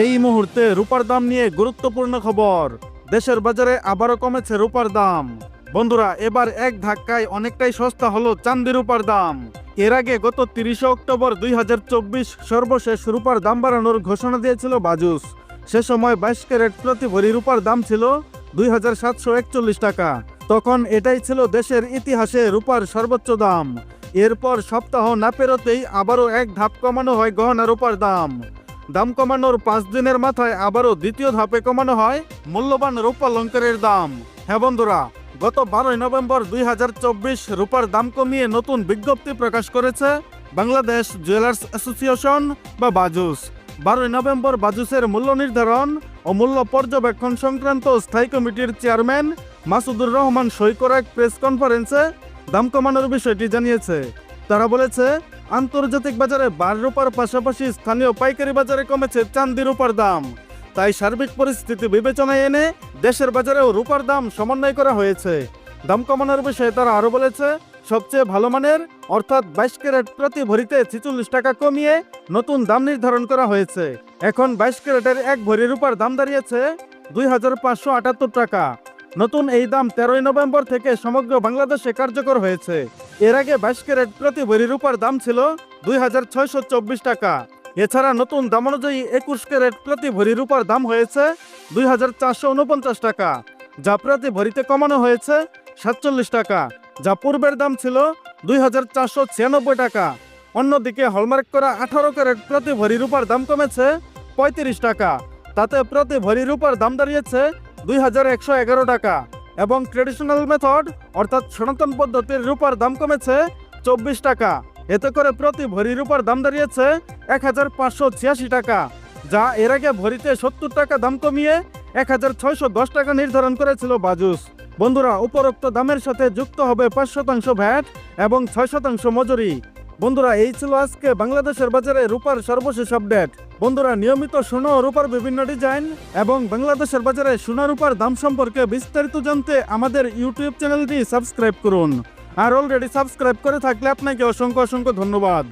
এই মুহূর্তে রূপার দাম নিয়ে গুরুত্বপূর্ণ খবর। দেশের বাজারে আবারও কমেছে রূপার দাম। বন্ধুরা, এবার এক ধাক্কায় অনেকটাই সস্তা হলো চান্দি রূপার দাম। এর আগে গত তিরিশে অক্টোবর দুই হাজার চব্বিশ সর্বশেষ রূপার দাম বাড়ানোর ঘোষণা দিয়েছিল বাজুস। সে সময় বাইশ ক্যারেট প্রতি ভরি রূপার দাম ছিল দুই হাজার সাতশো একচল্লিশ টাকা। তখন এটাই ছিল দেশের ইতিহাসে রূপার সর্বোচ্চ দাম। এরপর সপ্তাহ না পেরোতেই আবারও এক ধাপ কমানো হয় গহনা রূপার দাম। দাম কমানোর পাঁচ দিনের মাথায় আবারও দ্বিতীয় ধাপে কমানো হয় মূল্যবান রূপালঙ্কারের দাম। হ্যাঁ বন্ধুরা, গত বারোই নভেম্বর দুই হাজার চব্বিশ রূপার দাম কমিয়ে নতুন বিজ্ঞপ্তি প্রকাশ করেছে বাংলাদেশ জুয়েলার্স অ্যাসোসিয়েশন বা বাজুস। বারোই নভেম্বর বাজুসের মূল্য নির্ধারণ ও মূল্য পর্যবেক্ষণ সংক্রান্ত স্থায়ী কমিটির চেয়ারম্যান মাসুদুর রহমান সই করা এক প্রেস কনফারেন্সে দাম কমানোর বিষয়টি জানিয়েছে। তারা বলেছে আন্তর্জাতিক বাজারে বার রূপার পাশাপাশি স্থানীয় পাইকারি বাজারে কমেছে চান্দি রূপার দাম। তাই সার্বিক পরিস্থিতি বিবেচনায় এনে দেশের বাজারেও রূপার দাম সমন্বয় করা হয়েছে। দাম কমানোর বিষয়ে তারা আরও বলেছে, সবচেয়ে ভালো মানের, অর্থাৎ বাইশ ক্যারেট প্রতি ভরিতে ছিচল্লিশ টাকা কমিয়ে নতুন দাম নির্ধারণ করা হয়েছে। এখন বাইশ ক্যারেটের এক ভরি রূপার দাম দাঁড়িয়েছে দুই হাজার পাঁচশো আটাত্তর টাকা। নতুন এই দাম তেরোই নভেম্বর থেকে সমগ্র বাংলাদেশে কার্যকর হয়েছে। এর আগে বাইশ ক্যারেট প্রতি ভরি রূপার দাম ছিল দুই হাজার ছয়শো চব্বিশ টাকা। এছাড়া নতুন দাম অনুযায়ী একুশ ক্যারেট প্রতি ভরি রূপার দাম হয়েছে দুই হাজার চারশো উনপঞ্চাশ টাকা, যা প্রতি ভরিতে কমানো হয়েছে সাতচল্লিশ টাকা, যা পূর্বের দাম ছিল দুই হাজার চারশো ছিয়ানব্বই টাকা। অন্যদিকে হলমার্ক করা আঠারো ক্যারেট প্রতি ভরি রূপার দাম কমেছে পঁয়ত্রিশ টাকা, তাতে প্রতি ভরি রূপার দাম দাঁড়িয়েছে দুই হাজার একশো এগারো টাকা। এবং ট্রেডিশনাল মেথড অর্থাৎ সনাতন পদ্ধতির রূপার দাম কমেছে চব্বিশ টাকা। এতে করে প্রতি ভরি রূপার দাম দাঁড়িয়েছে এক হাজার পাঁচশো ছিয়াশি টাকা, যা এর আগে ভরিতে সত্তর টাকা দাম কমিয়ে এক হাজার ছয়শো দশ টাকা নির্ধারণ করেছিল বাজুস। বন্ধুরা, উপরোক্ত দামের সাথে যুক্ত হবে পাঁচ শতাংশ ভ্যাট এবং ছয় শতাংশ মজুরি। বন্ধুরা, এই ছিল আজকে বাংলাদেশের বাজারে রূপার সর্বশেষ আপডেট। বন্ধুরা, নিয়মিত সোনা ও রূপার বিভিন্ন ডিজাইন এবং বাংলাদেশের বাজারে সোনা রূপার দাম সম্পর্কে বিস্তারিত জানতে আমাদের ইউটিউব চ্যানেলটি সাবস্ক্রাইব করুন। আর অলরেডি সাবস্ক্রাইব করে থাকলে আপনাকে অসংখ্য অসংখ্য ধন্যবাদ।